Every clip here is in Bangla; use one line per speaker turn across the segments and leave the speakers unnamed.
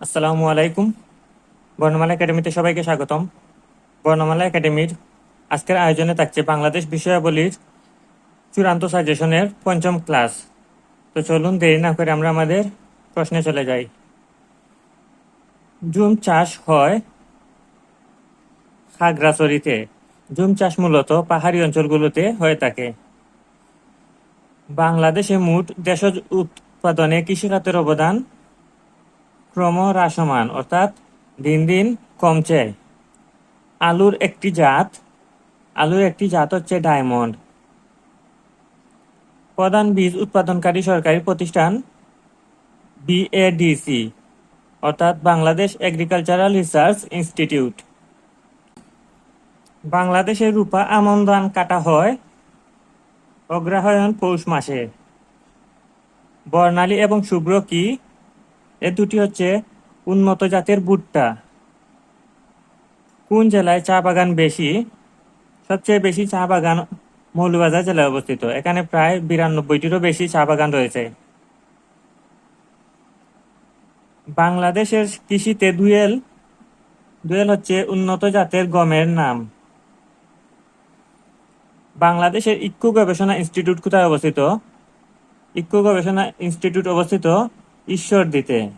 আসসালামু আলাইকুম। বর্ণমালা একাডেমিতে সবাইকে স্বাগতম। বর্ণমালা একাডেমির আজকের আয়োজনে থাকছে বাংলাদেশ বিষয়াবলীর চূড়ান্ত সাজেশনের পঞ্চম ক্লাস। তো চলুন দেরি না করে আমরা আমাদের প্রশ্নে চলে যাই। জুম চাষ হয় খাগড়াছড়িতে। জুম চাষ মূলত পাহাড়ি অঞ্চলগুলোতে হয়ে থাকে। বাংলাদেশে মোট দেশজ উৎপাদনে কৃষিখাতের অবদান ক্রমহ্রাসমান, অর্থাৎ দিন দিন কমছে। আলুর একটি জাত, আলুর একটি জাত হচ্ছে ডায়মন্ড। প্রধান বীজ উৎপাদনকারী সরকারি প্রতিষ্ঠান বিএডিসি অর্থাৎ বাংলাদেশ এগ্রিকালচারাল রিসার্চ ইনস্টিটিউট বাংলাদেশের রূপা আমন ধান কাটা হয় অগ্রহায়ণ পৌষ মাসে। বর্ণালী এবং শুভ্র কি এ দুটি হচ্ছে উন্নত জাতের ভুট্টা। কোন জেলায় চা বাগান বেশি? সবচেয়ে বেশি চা বাগান মৌলভীবাজার জেলায় অবস্থিত। এখানে প্রায় বিরানব্বইটিরও বেশি চা বাগান রয়েছে। বাংলাদেশের কৃষিতে দুয়েল দুয়েল হচ্ছে উন্নত জাতের গমের নাম। বাংলাদেশের ইক্কু গবেষণা ইনস্টিটিউট কোথায় অবস্থিত? ইক্কু গবেষণা ইনস্টিটিউট অবস্থিত ঈশ্বরদীতে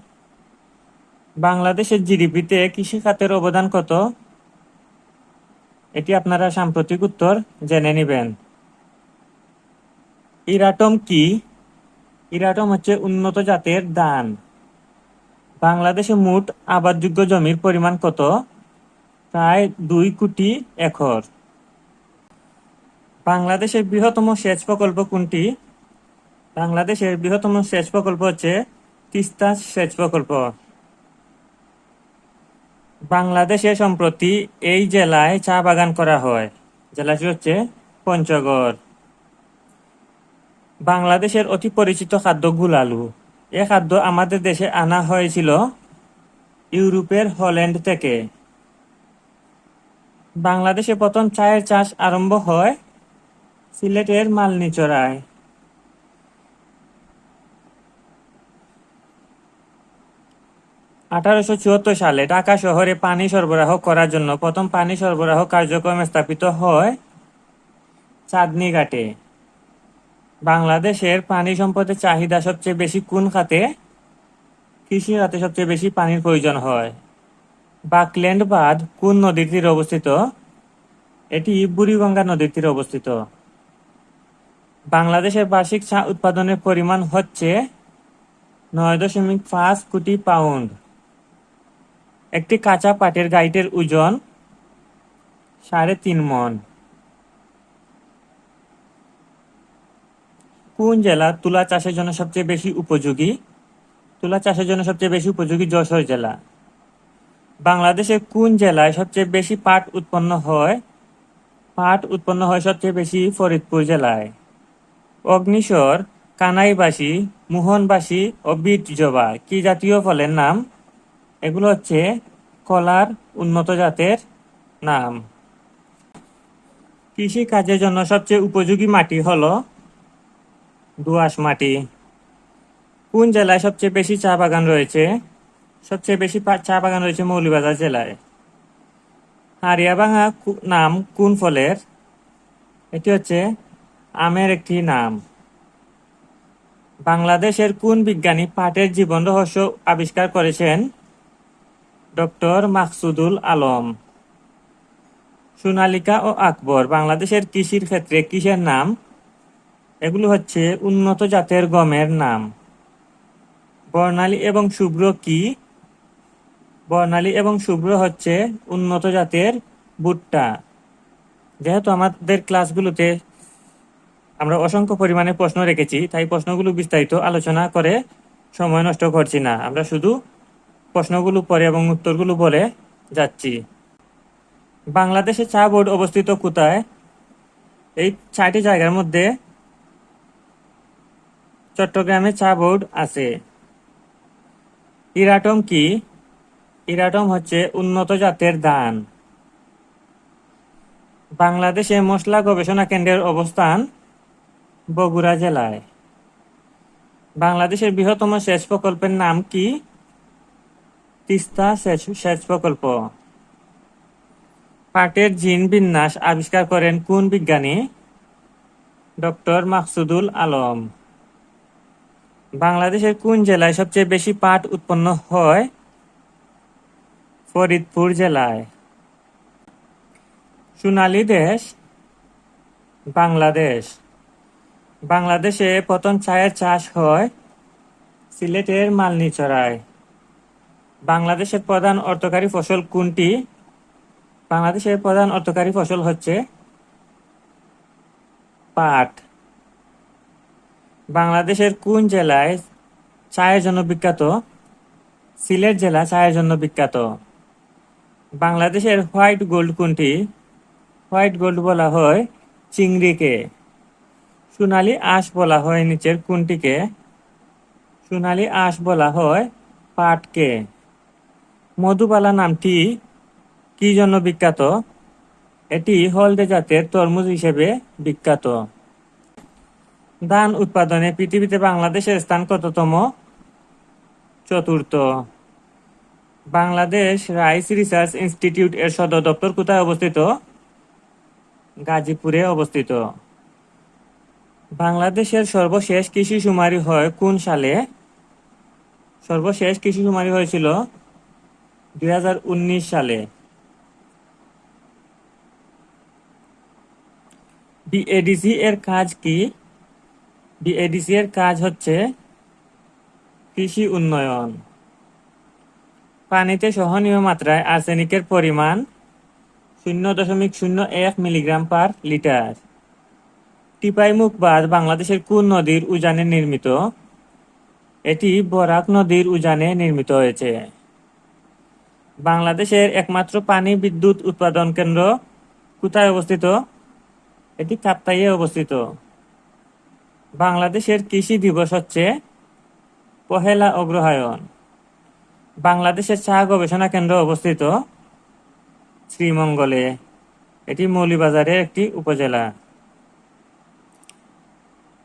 বাংলাদেশের জিডিপিতে কৃষি খাতের অবদান কত? এটি আপনারা সাম্প্রতিক উত্তর জেনে নেবেন। ইরাটম কি? ইরাটম হচ্ছে উন্নত জাতের ধান। বাংলাদেশে মোট আবাদযোগ্য জমির পরিমাণ কত? প্রায় দুই কোটি একর। বাংলাদেশের বৃহত্তম সেচ প্রকল্প কোনটি? বাংলাদেশের বৃহত্তম সেচ প্রকল্প হচ্ছে তিস্তা সেচ প্রকল্প। বাংলাদেশে সম্প্রতি এই জেলায় চা বাগান করা হয়। জেলাটি হচ্ছে পঞ্চগড়। বাংলাদেশের অতি পরিচিত খাদ্য গুলালু। এ খাদ্য আমাদের দেশে আনা হয়েছিল ইউরোপের হল্যান্ড থেকে। বাংলাদেশে প্রথম চায়ের চাষ আরম্ভ হয় সিলেটের মালনিচরায় আঠারোশো চুয়াত্তর সালে ঢাকা শহরে পানি সরবরাহ করার জন্য প্রথম পানি সরবরাহ কার্যক্রম স্থাপিত হয় চাঁদনি ঘাটে বাংলাদেশের পানি সম্পদের চাহিদা সবচেয়ে বেশি কোন খাতে? কৃষি খাতে সবচেয়ে বেশি পানির প্রয়োজন হয়। বাকল্যান্ড বাঁধ কোন নদীর তীরে অবস্থিত? এটি বুড়িগঙ্গা নদীর তীরে অবস্থিত। বাংলাদেশের বার্ষিক চা উৎপাদনের পরিমাণ হচ্ছে নয় দশমিক পাঁচ কোটি পাউন্ড। একটি কাঁচা পাটের গাইটের ওজন সাড়ে তিন মন। কোন জেলা তুলা চাষের জন্য সবচেয়ে বেশি উপযোগী? তুলা চাষের জন্য সবচেয়ে বেশি উপযোগী যশোর জেলা। বাংলাদেশের কোন জেলায় সবচেয়ে বেশি পাট উৎপন্ন হয়? পাট উৎপন্ন হয় সবচেয়ে বেশি ফরিদপুর জেলায়। অগ্নিস্বর কানাইবাসী, মোহনবাসী ও বিট জবা কি জাতীয় ফলের নাম? এগুলো হচ্ছে কলার উন্নত জাতের নাম। কৃষি কাজের জন্য সবচেয়ে উপযোগী মাটি হল দোআঁশ মাটি। কোন জেলায় সবচেয়ে বেশি চা বাগান রয়েছে? সবচেয়ে বেশি চা বাগান রয়েছে মৌলভীবাজার জেলায়। হারিয়াভাঙা নাম কোন ফলের? এটি হচ্ছে আমের একটি নাম। বাংলাদেশের কোন বিজ্ঞানী পাটের জীবন রহস্য আবিষ্কার করেছেন? ডক্টর মাকসুদুল আলম। সোনালিকা ও আকবর, বাংলাদেশের কৃষির ক্ষেত্রে কিসের নাম? এগুলো হচ্ছে উন্নত জাতের গমের নাম। বর্ণালী এবং শুভ্র কি? বর্ণালী এবং শুভ্র হচ্ছে উন্নত জাতের ভুট্টা। যেহেতু আমাদের ক্লাসগুলোতে আমরা অসংখ্য পরিমাণে প্রশ্ন রেখেছি, তাই প্রশ্নগুলো বিস্তারিত আলোচনা করে সময় নষ্ট করছি না। আমরা শুধু প্রশ্নগুলো পরে এবং উত্তরগুলো বলে যাচ্ছি। বাংলাদেশে চা বোর্ড অবস্থিত কোথায়? এই চারটি জায়গার মধ্যে চট্টগ্রামে চা বোর্ড আছে। ইরাটম কি? ইরাটম হচ্ছে উন্নত জাতের ধান। বাংলাদেশে মশলা গবেষণা কেন্দ্রের অবস্থান বগুড়া জেলায়। বাংলাদেশের বৃহত্তম সেচ প্রকল্পের নাম কি? তিস্তা সেচ প্রকল্প। পাটের জিন বিন্যাস আবিষ্কার করেন কোন বিজ্ঞানী? ডক্টর মাকসুদুল আলম। বাংলাদেশের কোন জেলায় সবচেয়ে বেশি পাট উৎপন্ন হয়? ফরিদপুর জেলায়। সোনালী দেশ, বাংলাদেশ। বাংলাদেশে প্রথম চায়ের চাষ হয় সিলেটের মালনীচড়ায়। বাংলাদেশের প্রধান অর্থকারী ফসল কোনটি? বাংলাদেশের প্রধান অর্থকারী ফসল হচ্ছে পাট। বাংলাদেশের কোন জেলায় চায়ের জন্য বিখ্যাত? সিলেট জেলা চায়ের জন্য বিখ্যাত। বাংলাদেশের হোয়াইট গোল্ড কোনটি? হোয়াইট গোল্ড বলা হয় চিংড়িকে। সোনালী আঁশ বলা হয় নিচের কোনটিকে? সোনালী আঁশ বলা হয় পাটকে। মধুবালা নামটি কি জন্য বিখ্যাত? এটি হলদে জাতের তরমুজ হিসেবে বিখ্যাত। ধান উৎপাদনে পৃথিবীতে বাংলাদেশের স্থান কততম? চতুর্থ। বাংলাদেশ রাইস রিসার্চ ইনস্টিটিউট এর সদর দপ্তর কোথায় অবস্থিত? গাজীপুরে অবস্থিত। বাংলাদেশের সর্বশেষ কৃষি শুমারি হয় কোন সালে? সর্বশেষ কৃষি শুমারি হয়েছিল দুই হাজার উনিশ সালে বিএডিসি এর কাজ কি? বিএডিসি এর কাজ হচ্ছে কৃষি উন্নয়ন। পানিতে সহনীয় মাত্রায় আর্সেনিকের পরিমাণ শূন্য দশমিক শূন্য এক মিলিগ্রাম পার লিটার। টিপাইমুখ বাঁধ বাংলাদেশের কোন নদীর উজানে নির্মিত? এটি বরাক নদীর উজানে নির্মিত হয়েছে। বাংলাদেশের একমাত্র পানি বিদ্যুৎ উৎপাদন কেন্দ্র কোথায় অবস্থিত? এটি কাপ্তাইয়ে অবস্থিত। বাংলাদেশের কৃষি দিবস হচ্ছে পহেলা অগ্রহায়ণ। বাংলাদেশের চা গবেষণা কেন্দ্র অবস্থিত শ্রীমঙ্গলে। এটি মৌলিবাজারের একটি উপজেলা।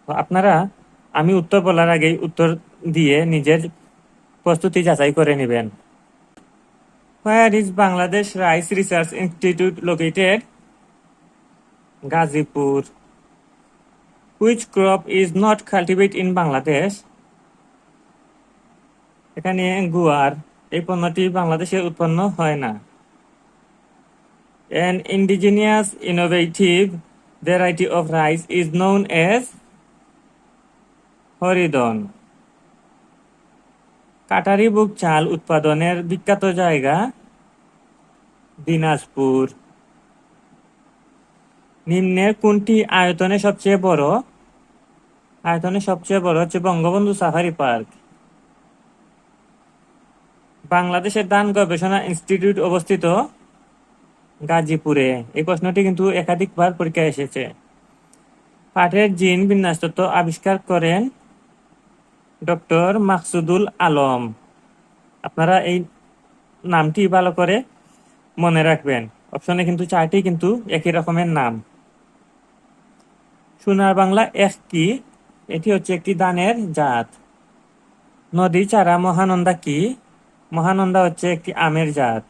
আপনারা, আমি উত্তর বলার আগেই উত্তর দিয়ে নিজের প্রস্তুতি যাচাই করে নেবেন। Where is Bangladesh rice research institute located Gazipur which crop is not cultivate in Bangladesh এখানে গুয়ার, এই পণ্যটি বাংলাদেশে উৎপন্ন হয় না। An indigenous innovative variety of rice is known as হরিদন কাটারি বুক চাল উৎপাদনের বিখ্যাত জায়গা দিনাজপুর। নিম্নের কোনটি আয়তনে সবচেয়ে বড়? আয়তনে সবচেয়ে বড় হচ্ছে বঙ্গবন্ধু সাফারি পার্ক। বাংলাদেশের ধান গবেষণা ইনস্টিটিউট অবস্থিত গাজীপুরে। এই প্রশ্নটি কিন্তু একাধিকবার পরীক্ষায় এসেছে। পাটের জিন বিন্যাস তত্ত্ব আবিষ্কার করেন ডক্টর মাকসুদুল আলম। আপনারা এই নামটি ভালো করে মনে রাখবেন। অপশনে কিন্তু চারটি কিন্তু একই রকমের নাম। সোনার বাংলা এক কি? এটি হচ্ছে একটি দানের জাত। নদী, চারা, মহানন্দা কি? মহানন্দা হচ্ছে একটি আমের জাত।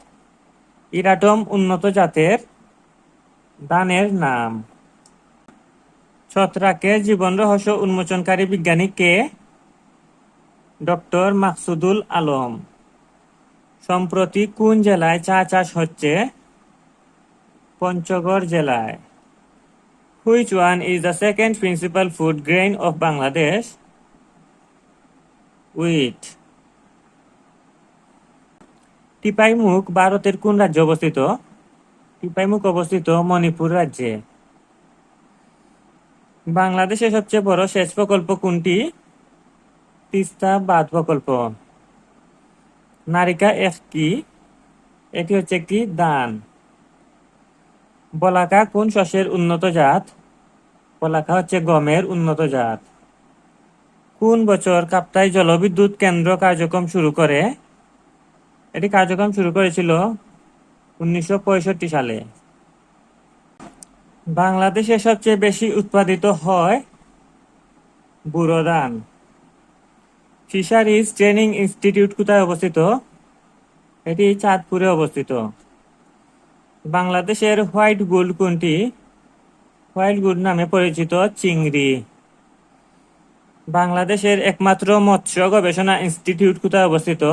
ইরাটম উন্নত জাতের দানের নাম। ছত্রাকের জীবন রহস্য উন্মোচনকারী বিজ্ঞানী কে? ডক্টর মাকসুদুল আলম। সম্প্রতি কোন জেলায় চা চাষ হচ্ছে? পঞ্চগড় জেলায়। Which one is the second principal food grain of Bangladesh with Tipaimukh ভারতের কোন রাজ্যে অবস্থিত? টিপাইমুখ অবস্থিত মণিপুর রাজ্যে। বাংলাদেশের সবচেয়ে বড় সেচ প্রকল্প কোনটি? তিস্তা বাঁধ প্রকল্প। নারিকা কি? এটি হচ্ছে একটি দান। বলাকা কোন শস্যের উন্নত জাত? বলাকা হচ্ছে গমের উন্নত জাত। কোন বছর কাপ্তাই জলবিদ্যুৎ কেন্দ্র কার্যক্রম শুরু করে? এটি কার্যক্রম শুরু করেছিল উনিশশো পঁয়ষট্টি সালে। বাংলাদেশে সবচেয়ে বেশি উৎপাদিত হয় বুড়ো ধান। ফিশারিজ ট্রেনিং ইনস্টিটিউট কোথায় অবস্থিত? এটি চাঁদপুরে অবস্থিত। বাংলাদেশের হোয়াইট গোল্ড কোনটি? হোয়াইট গোল্ড নামে পরিচিত চিংড়ি। বাংলাদেশের একমাত্র মৎস্য গবেষণা ইনস্টিটিউট কোথায় অবস্থিত?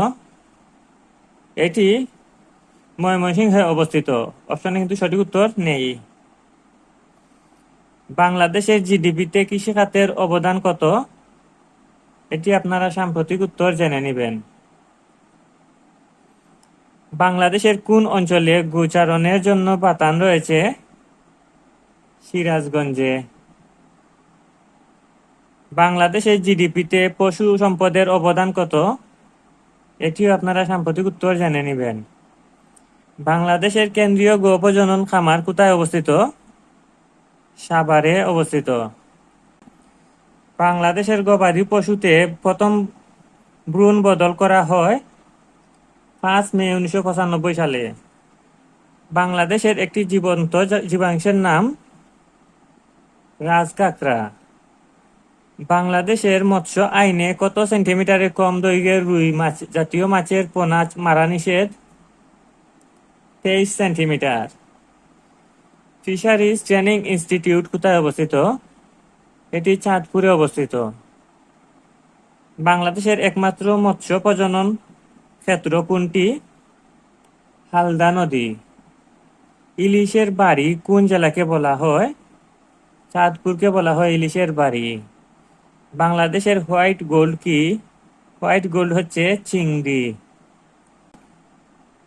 এটি ময়মনসিংহে অবস্থিত। অপশনে কিন্তু সঠিক উত্তর নেই। বাংলাদেশের জিডিপিতে কৃষি খাতের অবদান কত? এটি আপনারা সাম্প্রতিক উত্তর জেনে নেবেন। বাংলাদেশের কোন অঞ্চলে গোচারণের জন্য বাতান রয়েছে? সিরাজগঞ্জে। বাংলাদেশের জিডিপিতে পশু সম্পদের অবদান কত? এটিও আপনারা সাম্প্রতিক উত্তর জেনে নেবেন। বাংলাদেশের কেন্দ্রীয় গো প্রজনন খামার কোথায় অবস্থিত? সাভারে অবস্থিত। বাংলাদেশের গবাদি পশুতে প্রথম ভ্রূণ বদল করা হয় পাঁচ মে উনিশশো পঁচানব্বই সালে। বাংলাদেশের একটি জীবন্ত জীবাংশের নাম রাজকাকরা বাংলাদেশের মৎস্য আইনে কত সেন্টিমিটারে কম দৈর্ঘ্যের রুই মাছ, জাতীয় মাছের পোনা মারা নিষেধ? তেইশ সেন্টিমিটার। ফিশারিজ ট্রেনিং ইনস্টিটিউট কোথায় অবস্থিত? এটি চাঁদপুরে অবস্থিত। বাংলাদেশের একমাত্র মৎস্য প্রজনন ক্ষেত্র কোনটি? হালদা নদী। ইলিশের বাড়ি কোন জেলাকে বলা হয়? চাঁদপুরকে বলা হয় ইলিশের বাড়ি। বাংলাদেশের হোয়াইট গোল্ড কি? হোয়াইট গোল্ড হচ্ছে চিংড়ি।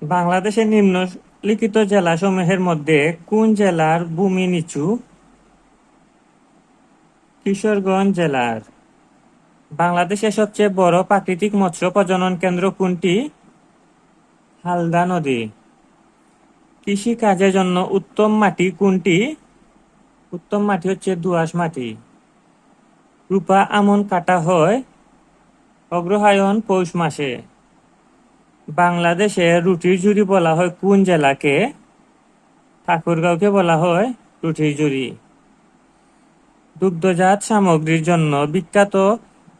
বাংলাদেশের নিম্নলিখিত জেলাসমূহের মধ্যে কোন জেলার ভূমি নিচু? কিশোরগঞ্জ জেলার। বাংলাদেশের সবচেয়ে বড় প্রাকৃতিক মৎস্য প্রজনন কেন্দ্র কোনটি? হালদা নদী। কৃষি কাজের জন্য উত্তম মাটি কোনটি? উত্তম মাটি হচ্ছে দোআঁশ মাটি। রূপা আমন কাটা হয় অগ্রহায়ণ পৌষ মাসে। বাংলাদেশে রুটির জুড়ি বলা হয় কোন জেলাকে? ঠাকুরগাঁওকে বলা হয় রুটির জুড়ি দুগ্ধজাত সামগ্রীর জন্য বিখ্যাত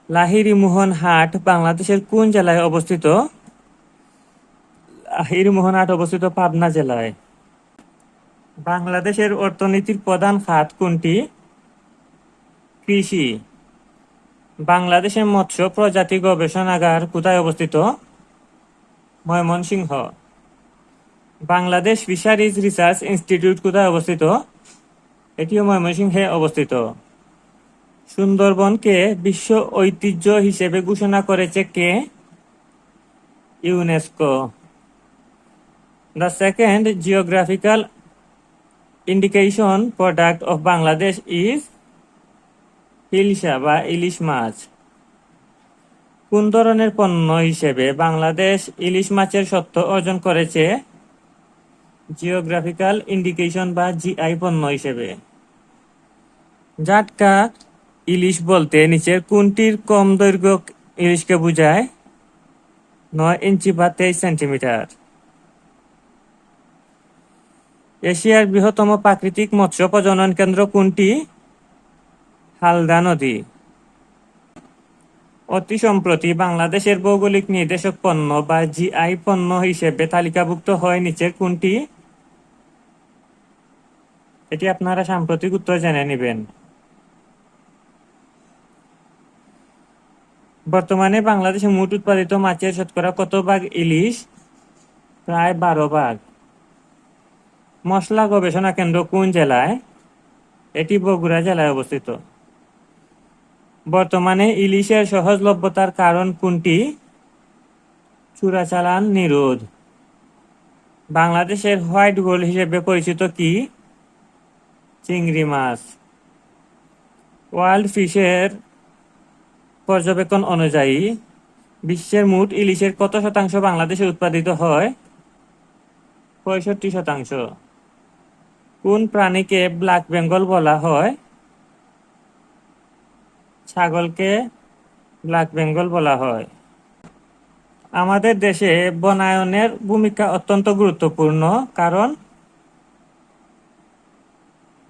লাহিরি মোহন হাট বাংলাদেশের কোন জেলায় অবস্থিত? লাহিরি মোহন হাট অবস্থিত পাবনা জেলায়। বাংলাদেশের অর্থনীতির প্রধান খাত কোনটি? কৃষি। বাংলাদেশের মৎস্য প্রজাতি গবেষণাগার কোথায় অবস্থিত? Mymensingh. Bangladesh fisheries research institute কোথায় অবস্থিত? এটিও ময়মনসিংহে অবস্থিত। সুন্দরবনকে বিশ্ব ঐতিহ্য হিসেবে ঘোষণা করেছে কে? UNESCO. The second geographical indication product of Bangladesh is hilsa বা ইলিশ মাছ। কোন ধরনের পণ্য হিসেবে বাংলাদেশ ইলিশ মাছের সত্ত্ব অর্জন করেছে? জিওগ্রাফিক্যাল ইন্ডিকেশন বা জিআই পণ্য হিসেবে। জাটকা ইলিশ বলতে নিচের কোনটির কম দৈর্ঘ্য ইলিশকে বোঝায়? নয় ইঞ্চি বা তেইশ সেন্টিমিটার। এশিয়ার বৃহত্তম প্রাকৃতিক মৎস্য প্রজনন কেন্দ্র কোনটি? হালদা নদী। অতি সম্প্রতি বাংলাদেশের ভৌগোলিক নির্দেশক পণ্য বা জিআই পণ্য হিসেবে তালিকাভুক্ত হয় নিচের কোনটি? এটি আপনারা সাম্প্রতিক উত্তর জেনে নেবেন। বর্তমানে বাংলাদেশে মোট উৎপাদিত মাছের শতকরা কত ভাগ ইলিশ? প্রায় বারো ভাগ। মশলা গবেষণা কেন্দ্র কোন জেলায়? এটি বগুড়া জেলায় অবস্থিত। বর্তমানে ইলিশের সহজলভ্যতার কারণ কোনটি? চোরাচালান নিরোধ। বাংলাদেশের হোয়াইট গোল্ড হিসেবে পরিচিত কি? চিংড়ি মাছ। ওয়ার্ল্ড ফিশের পর্যবেক্ষণ অনুযায়ী, বিশ্বের মোট ইলিশের কত শতাংশ বাংলাদেশে উৎপাদিত হয়? পঁয়ষট্টি শতাংশ। কোন প্রাণীকে ব্ল্যাক বেঙ্গল বলা হয়? ছাগলকে ব্ল্যাক বেঙ্গল বলা হয়। আমাদের দেশে বনায়নের ভূমিকা অত্যন্ত গুরুত্বপূর্ণ, কারণ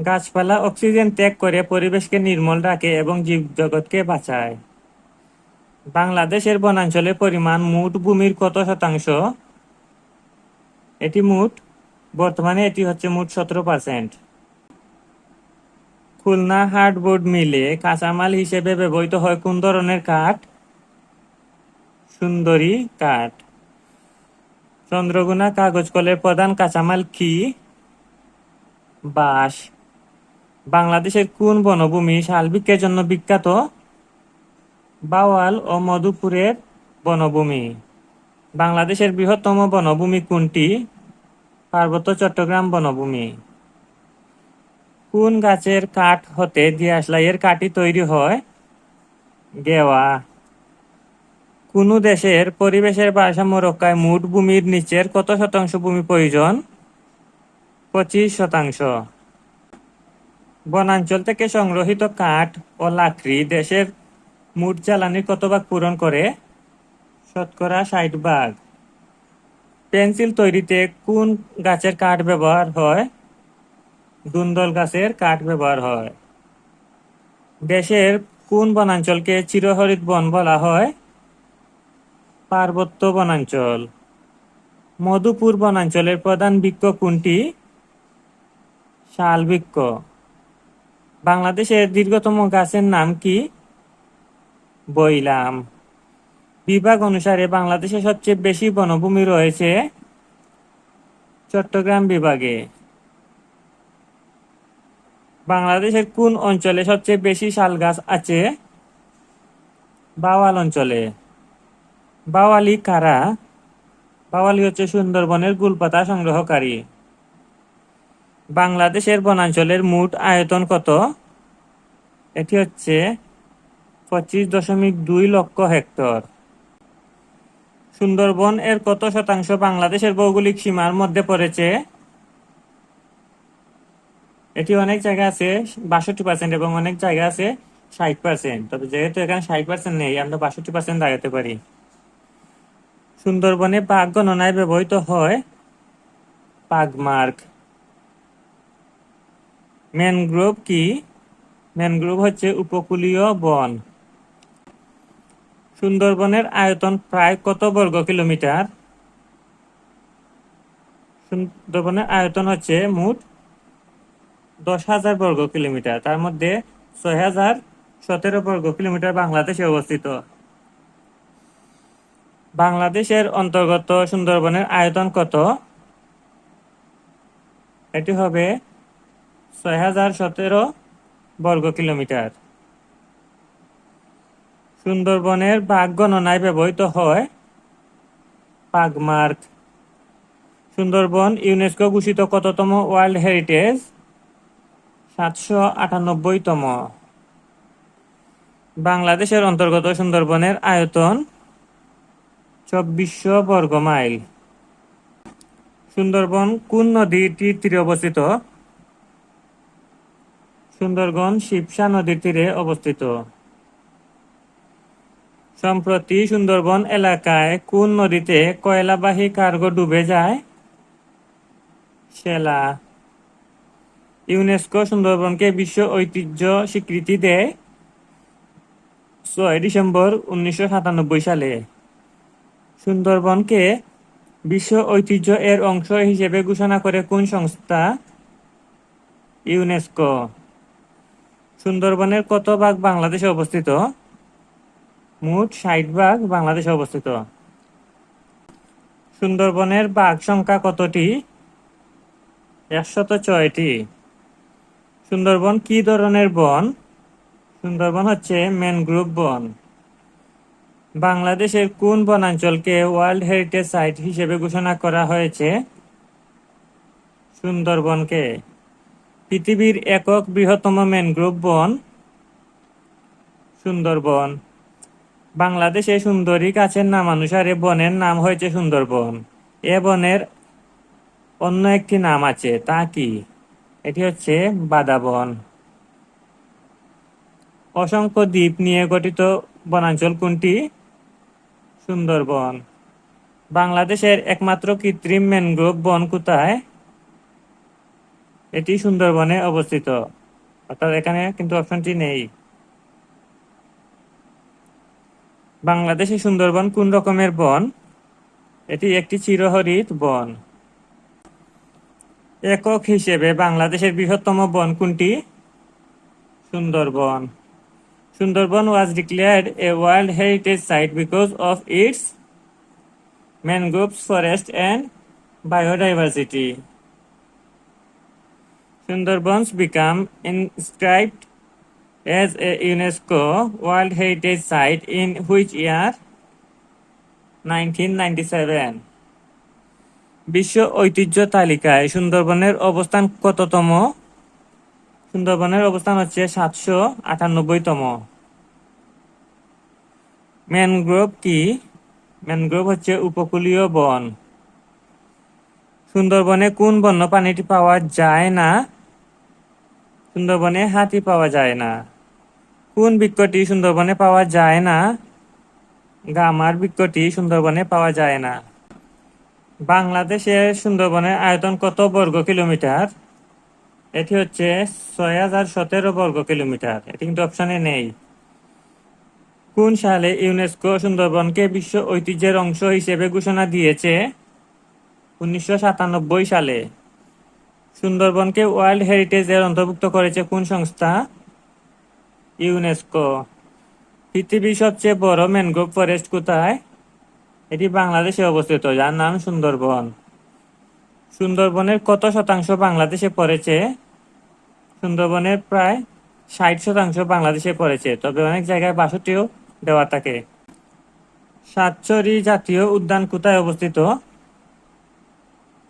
গাছপালা অক্সিজেন ত্যাগ করে পরিবেশকে নির্মল রাখে এবং জীবজগৎকে বাঁচায়। বাংলাদেশের বনাঞ্চলের পরিমাণ মোট ভূমির কত শতাংশ? এটি মোট, বর্তমানে এটি হচ্ছে মোট সতেরো পার্সেন্ট। খুলনা হার্ডবোর্ড মিলে কাঁচামাল হিসেবে ব্যবহৃত হয় কোন ধরনের কাঠ? সুন্দরী কাঠ। চন্দ্রগুনা কাগজ কলের প্রধান কাঁচামাল কি? বাঁশ। বাংলাদেশের কোন বনভূমি শালবৃক্ষের জন্য বিখ্যাত? বাওয়াল ও মধুপুরের বনভূমি। বাংলাদেশের বৃহত্তম বনভূমি কোনটি? পার্বত্য চট্টগ্রাম বনভূমি। কোন গাছের কাঠ হতে দিয়াশলাইয়ের কাঠি তৈরি হয়? গেওয়া। কোন দেশের পরিবেশের ভারসাম্য রক্ষায় মোট ভূমির নিচের কত শতাংশ ভূমি প্রয়োজন? পঁচিশ শতাংশ। বনাঞ্চল থেকে সংগ্রহিত কাঠ ও লাকড়ি দেশের মোট জ্বালানির কত ভাগ পূরণ করে? শতকরা ষাট ভাগ। পেন্সিল তৈরিতে কোন গাছের কাঠ ব্যবহার হয়? দুন্দল গাছের কাঠ ব্যবহার হয়। দেশের কোন বনাঞ্চলকে চিরহরিত বন বলা হয়? পার্বত্য বনাঞ্চল। মধুপুর বনাঞ্চলের প্রধান বৃক্ষ কোনটি? শাল বৃক্ষ। বাংলাদেশের দীর্ঘতম গাছের নাম কি? বইলাম বিভাগ অনুসারে বাংলাদেশে সবচেয়ে বেশি বনভূমি রয়েছে চট্টগ্রাম বিভাগে। বাংলাদেশের কোন অঞ্চলে সবচেয়ে বেশি শাল গাছ আছে? বাওয়াল অঞ্চলে। বাওয়ালি কারা? বাওয়ালি হচ্ছে সুন্দরবনের গুলপাতা সংগ্রহকারী। বাংলাদেশের বনাঞ্চলের মোট আয়তন কত? এটি হচ্ছে পঁচিশ দশমিক দুই লক্ষ হেক্টর। সুন্দরবন এর কত শতাংশ বাংলাদেশের ভৌগোলিক সীমার মধ্যে পড়েছে? এটি অনেক জায়গা আছে, বাষট্টি পার্সেন্ট এবং অনেক জায়গা আছে, ষাট পার্সেন্ট তবে যেহেতু এখানে ষাট পার্সেন্ট নেই, আমরা বাষট্টি পার্সেন্ট দাঁড়াতে পারি। সুন্দরবনে বাঘ গণনায় ব্যবহৃত হয় পাগমার্ক ম্যানগ্রোভ কি? ম্যানগ্রোভ হচ্ছে উপকূলীয় বন। সুন্দরবনের আয়তন প্রায় কত বর্গ কিলোমিটার? সুন্দরবনের আয়তন হচ্ছে মোট দশ হাজার বর্গ কিলোমিটার। তার মধ্যে ছয় হাজার সতেরো বর্গ কিলোমিটার বাংলাদেশে অবস্থিত। বাংলাদেশের অন্তর্গত সুন্দরবনের আয়তন কত? এটি হবে ছয় হাজার সতেরো বর্গ কিলোমিটার। সুন্দরবনের বাঘ গণনায় ব্যবহৃত হয় পাগমার্ক সুন্দরবন ইউনেস্কো ঘোষিত কততম ওয়ার্ল্ড হেরিটেজ? সাতশো আটানব্বইতম। বাংলাদেশের অন্তর্গত সুন্দরবনের আয়তন চব্বিশশো বর্গ মাইল। সুন্দরবন কোন নদীটির তীরে অবস্থিত? সুন্দরবন শিবসা নদীর তীরে অবস্থিত। সম্প্রতি সুন্দরবন এলাকায় কোন নদীতে কয়লাবাহী কার্গো ডুবে যায়? সেলা ইউনেস্কো সুন্দরবনকে বিশ্ব ঐতিহ্য স্বীকৃতি দেয় ছয় ডিসেম্বর উনিশশো সাতানব্বই সালে। সুন্দরবনকে বিশ্ব ঐতিহ্য এর অংশ হিসেবে ঘোষণা করে কোন সংস্থা? ইউনেস্কো। সুন্দরবনের কত ভাগ বাংলাদেশে অবস্থিত? মোট ষাট ভাগ বাংলাদেশে অবস্থিত। সুন্দরবনের বাঘ সংখ্যা কতটি? একশত ছয়টি। সুন্দরবন কি ধরনের বন? সুন্দরবন হচ্ছে ম্যানগ্রোভ বন। বাংলাদেশের কোন বনাঞ্চলকে ওয়ার্ল্ড হেরিটেজ সাইট হিসেবে ঘোষণা করা হয়েছে? সুন্দরবনকে। পৃথিবীর একক বৃহত্তম ম্যানগ্রোভ বন সুন্দরবন। বাংলাদেশে সুন্দরী গাছের নামানুসারে বনের নাম হয়েছে সুন্দরবন। এ বনের অন্য একটি নাম আছে, তা কি? এটি হচ্ছে বাদাবন অসংখ্য দ্বীপ নিয়ে গঠিত বনাঞ্চল কোনটি? সুন্দরবন। বাংলাদেশের একমাত্র কৃত্রিম ম্যানগ্রোভ বন কোথায়? এটি সুন্দরবনে অবস্থিত। অর্থাৎ এখানে কিন্তু অপশনটি নেই। বাংলাদেশে সুন্দরবন কোন রকমের বন? এটি একটি চিরহরিত বন। একক হিসেবে বাংলাদেশের বৃহত্তম বন কোনটি? Sundarbans. Sundarbans was declared a World heritage site because of its mangroves forest and biodiversity. Sundarbans become inscribed as a UNESCO World Heritage Site in which year? 1997. বিশ্ব ঐতিহ্য তালিকায় সুন্দরবনের অবস্থান কততম সুন্দরবনের অবস্থান হচ্ছে সাতশো আটানব্বইতম ম্যানগ্রোভ কি ম্যানগ্রোভ হচ্ছে উপকূলীয় বন সুন্দরবনে কোন বন্য প্রাণীটি পাওয়া যায় না? সুন্দরবনে হাতি পাওয়া যায় না। কোন বৃক্ষটি সুন্দরবনে পাওয়া যায় না? গামার বৃক্ষটি সুন্দরবনে পাওয়া যায় না। বাংলাদেশের সুন্দরবনের আয়তন কত বর্গ কিলোমিটার? এটি হচ্ছে ছয় হাজার সতেরো বর্গ কিলোমিটার। এটি কিন্তু অপশনে নেই। কোন সালে ইউনেস্কো সুন্দরবনকে বিশ্ব ঐতিহ্যের অংশ হিসেবে ঘোষণা দিয়েছে? উনিশশো সাতানব্বই সালে। সুন্দরবনকে ওয়ার্ল্ড হেরিটেজের অন্তর্ভুক্ত করেছে কোন সংস্থা? ইউনেস্কো। পৃথিবীর সবচেয়ে বড় ম্যানগ্রোভ ফরেস্ট কোথায়? এটি বাংলাদেশে অবস্থিত, যার নাম সুন্দরবন। সুন্দরবনের কত শতাংশ বাংলাদেশে পড়েছে? সুন্দরবনের প্রায় ষাট শতাংশ বাংলাদেশে পড়েছে, তবে অনেক জায়গায় বাষট্টিও দেওয়া থাকে। সাতচরি জাতীয় উদ্যান কোথায় অবস্থিত?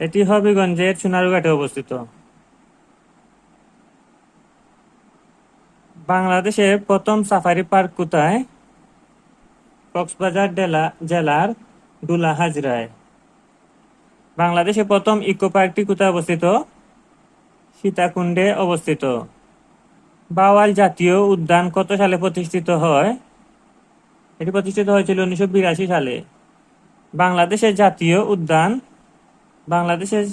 এটি হবিগঞ্জের সোনারুঘাটে অবস্থিত। বাংলাদেশের প্রথম সাফারি পার্ক কোথায়? কক্সবাজার জেলার ডুলা হাজরায়। বাংলাদেশের প্রথম ইকো পার্কটি কোথায় অবস্থিত? সীতাকুণ্ডে অবস্থিত। বাওয়াল জাতীয় উদ্যান কত সালে প্রতিষ্ঠিত হয়? এটি প্রতিষ্ঠিত হয়েছিল উনিশশো বিরাশি সালে। বাংলাদেশের জাতীয় উদ্যান বাংলাদেশের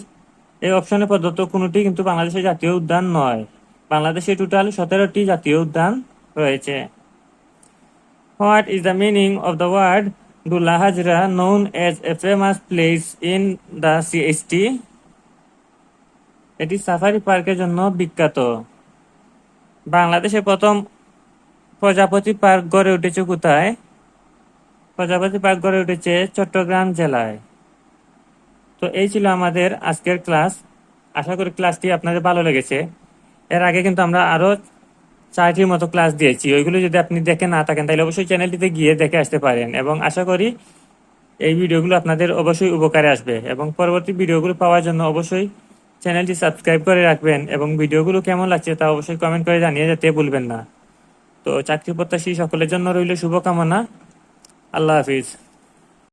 এই অপশনে প্রদত্ত কোনোটি কিন্তু বাংলাদেশের জাতীয় উদ্যান নয়। বাংলাদেশে টোটাল সতেরোটি জাতীয় উদ্যান রয়েছে। What is the meaning of the word Dula Hazra known as a famous place in the CST এটি সাফারি পার্কের জন্য বিখ্যাত। বাংলাদেশে প্রথম প্রজাপতি পার্ক গড়ে উঠেছে কোথায়? প্রজাপতি পার্ক গড়ে উঠেছে চট্টগ্রাম জেলায়। তো এই ছিল আমাদের আজকের ক্লাস। আশা করি ক্লাসটি আপনাদের ভালো লেগেছে। এর আগে কিন্তু আমরা আরও চারটির মতো ক্লাস দিয়েছি। ওইগুলো যদি আপনি দেখে না থাকেন, তাহলে অবশ্যই চ্যানেলটিতে গিয়ে দেখে আসতে পারেন। এবং আশা করি এই ভিডিওগুলো আপনাদের অবশ্যই উপকারে আসবে। এবং পরবর্তী ভিডিওগুলো পাওয়ার জন্য অবশ্যই চ্যানেলটি সাবস্ক্রাইব করে রাখবেন। এবং ভিডিওগুলো কেমন লাগছে তা অবশ্যই কমেন্ট করে জানিয়ে যেতে ভুলবেন না। তো চাকরি প্রত্যাশী সকলের জন্য রইল শুভকামনা। আল্লাহ হাফিজ।